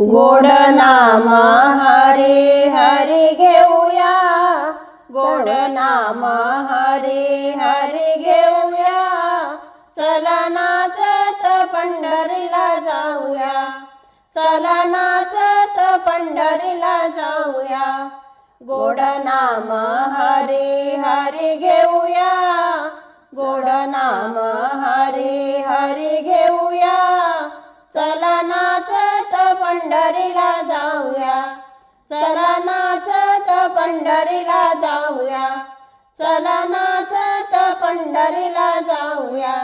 गोड नाम हरे हरी घेऊया. गोड नाम हरे हरी घेऊया. चला नाचत पंढरीला जाऊया. चला नाचत पंढरीला जाऊया. गोड नाम हरे हरे घेऊया. गोड नाम हरे हरी घेऊया. पंढरीला जाऊया. चला नाचत पंढरीला जाऊया. चला नाचत पंढरीला जाऊया.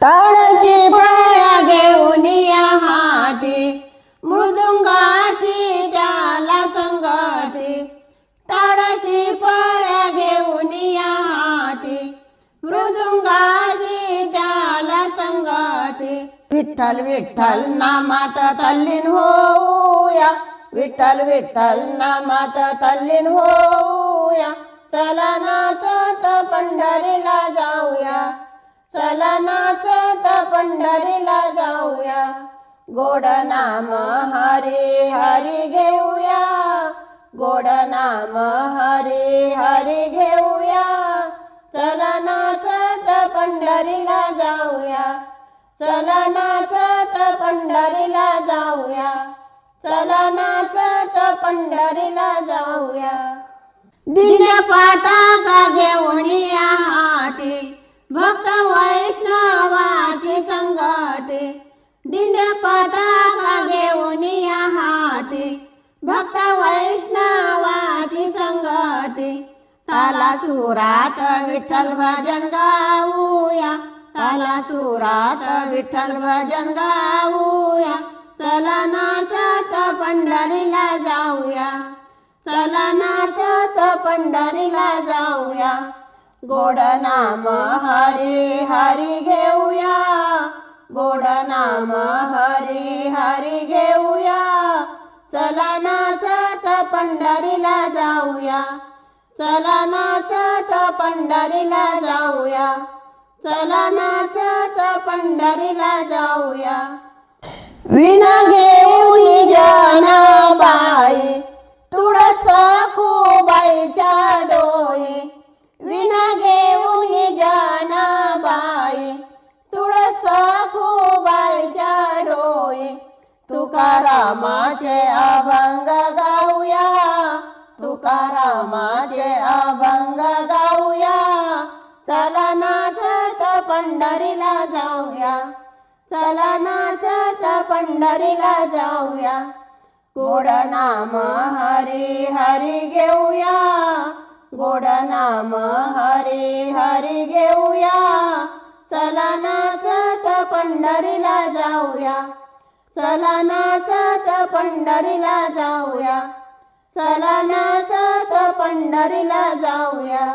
टाळची फळा घेऊन संगती विठ्ठल विठ्ठल नामात तल्लीन होऊया. विठ्ठल विठ्ठल नामात तल्लीन होऊया. चला नाचत पंढरीला जाऊया. चला नाचत पंढरीला जाऊया. गोड नाम हरी हरी घेऊया. गोड नाम हरी हरी घेऊया. चला नाचत पंढरीला चला नाचत पंढरीला जाऊया. चला नाचत पंढरीला जाऊया. दिने पाताका घेऊन या हाती भक्त वैष्णवाची संगती. दिने पाताका घेऊन या हाती भक्त वैष्णवाची संगती. ताला सुरात विठ्ठल भजन गाऊया. सुरात विठ्ठल भजन गाऊया. चला नाचत पंढरीला जाऊया. चला नाचत पंढरीला जाऊया. गोड नाम हरी हरी घेऊया. गोड नाम हरी हरी घेऊया. चला नाचत पंढरीला जाऊया. चला नाचत पंढरीला जाऊया. चला नाचत पंढरीला जाऊया. विना घेऊन जनाबाई तुळस खूबाईच्या डोई विना घेऊन जनाबाई तुळस खूबाईच्या डोई तुकारामाचे अभंग गाऊया तुकारामाचे अभंग गा पंढरीला जाऊया. चला नाचत पंढरीला जाऊया. गोड नाम हरी हरी घेऊया. गोड नाम हरी हरी घेऊया. चला नाचत पंढरीला जाऊया. चला नाचत पंढरीला जाऊया. चला नाचत पंढरीला जाऊया.